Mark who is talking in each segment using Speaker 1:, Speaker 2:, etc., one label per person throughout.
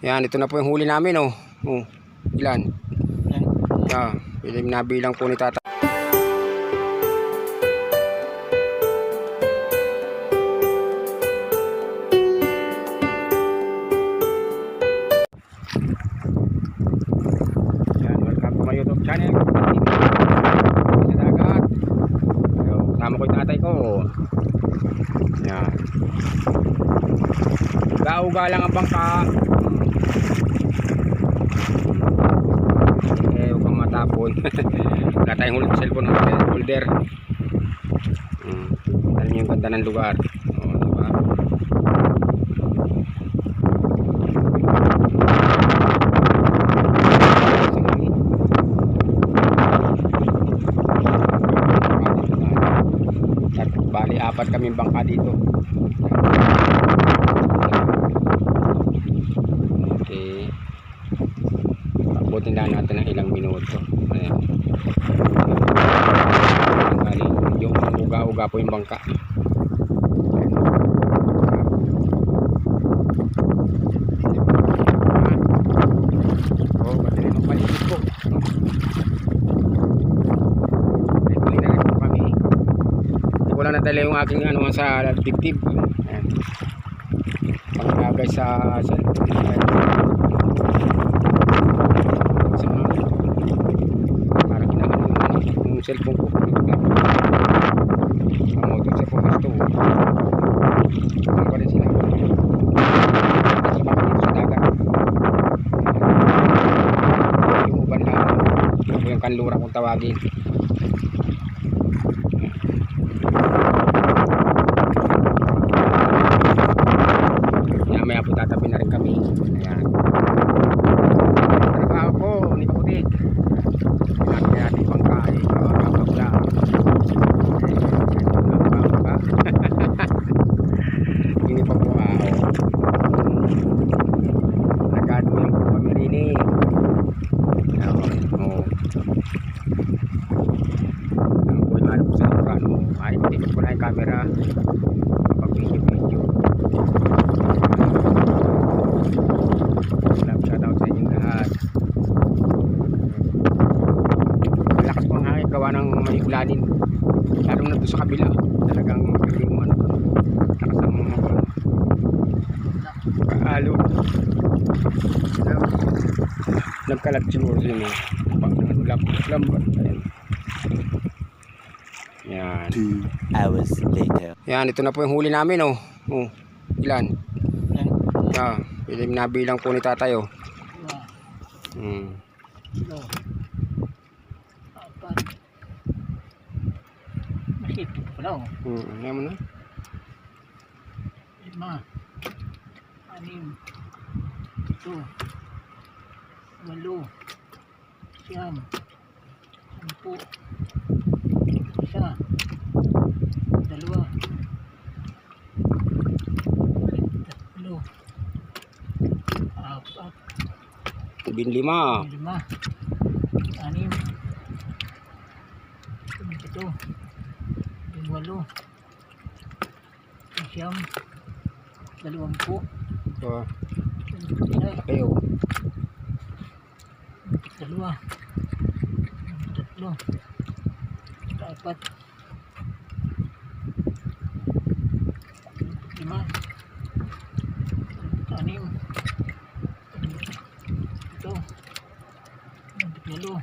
Speaker 1: Yan, ito na po yung huli namin, oh. Oh, ilan?
Speaker 2: Yan.
Speaker 1: Yeah, pilim nabilang po ni tata. Yan, welcome to my YouTube channel. Sa dagat. So, kasama ko yung tatay ko. Yan. Gauga lang ang bangka. Eh, matapon. Wala tayong hold- cellphone holder. Hmm. Alam niyo yung ganda ng lugar. O, diba? Bali apat kaming bangka dito. Abutin lang natin ng ilang minuto. Ayan. Bali, yung uga-uga po yung bangka. Oh, po. Ito na nadala yung aking ano sa dibdib. Ayan. Panglagay sa sa sa parang ginaano yung, yung cellphone ko. Ang motor sa phone ito. Ano pa rin sila? Yung kanlura kung tawagin. Maya maya po tatabi na rin kami. Ayan. Trabaho po, ni Pakutik. Natin natin pangkain. Kakakap lang. Ini pa po ako. Nagkatuloy po kami rin eh. Oo. Ang po yung ano po sa Ay, matikot ko na yung camera. Pag video video. Love shoutout sa inyong lahat. Malakas po ang hangin gawa ng may ulanin. Lalo na doon sa kabila. Talagang yung ano. Lakas ang mga kaalo. Nagkalat siguro din eh. Lambat. Lambat. Ayan. Yan.
Speaker 3: Two hours later.
Speaker 1: Yan, ito na po yung huli namin oh. Oh, ilan?
Speaker 2: Yan.
Speaker 1: Ah, pilim nabilang po ni tatay oh. Hmm.
Speaker 2: Masipit pala oh.
Speaker 1: Hmm, alam mo na.
Speaker 2: Lima. Anim. Ito. Walo. Siyam. Sampu. Isa. Dalawa. Tatlo. Apat.
Speaker 1: Bin lima.
Speaker 2: lima, anim, pito, walo, siyam, dalawampu, isa,
Speaker 1: kayo.
Speaker 2: dalawa, tatlo, apat, Yalo.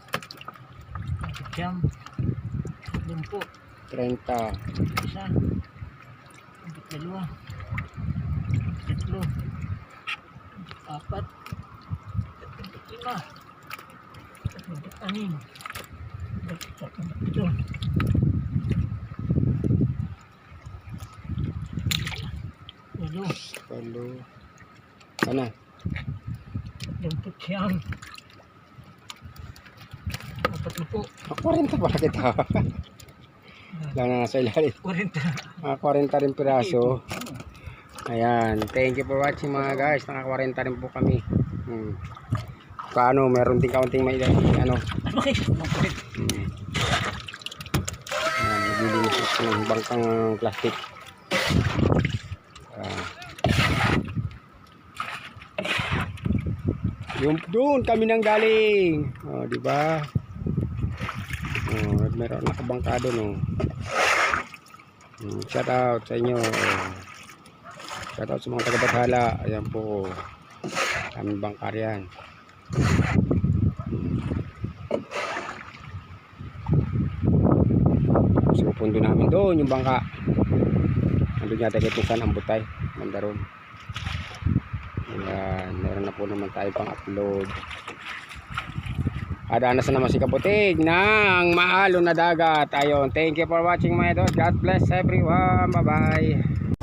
Speaker 2: Siyam. Lumpo.
Speaker 1: 30.
Speaker 2: Isa. Dalawa. Tatlo. Apat. Lima. Anin. Ito. Hello.
Speaker 1: Hello. Kanan.
Speaker 2: Lumpot siyam. Lumpot 40 po.
Speaker 1: Ah, 40 pala kita. Lang na nasa ilalim.
Speaker 2: 40.
Speaker 1: Ah, 40 rin piraso. Ayan. Thank you for watching mga guys. Naka 40 rin po kami. Hmm. Kano, meron din kaunting may ano. Hmm. Ayan, naglilinis ako ng bangkang plastic. Ah. Yung doon kami nang galing. Oh, di ba? Oh, meron nakabangkado no. Mm, shout out sa inyo. Shout out sa mga taga. Ayan po. Aming bangkar yan. So, pundo namin doon yung bangka. Nandun yata kay Tusan ang butay. Mandaron. Ayan. Meron na po naman tayo pang upload. Adanas na naman si Kaputig ng maalo na dagat. Ayun. Thank you for watching my dog. God bless everyone. Bye-bye.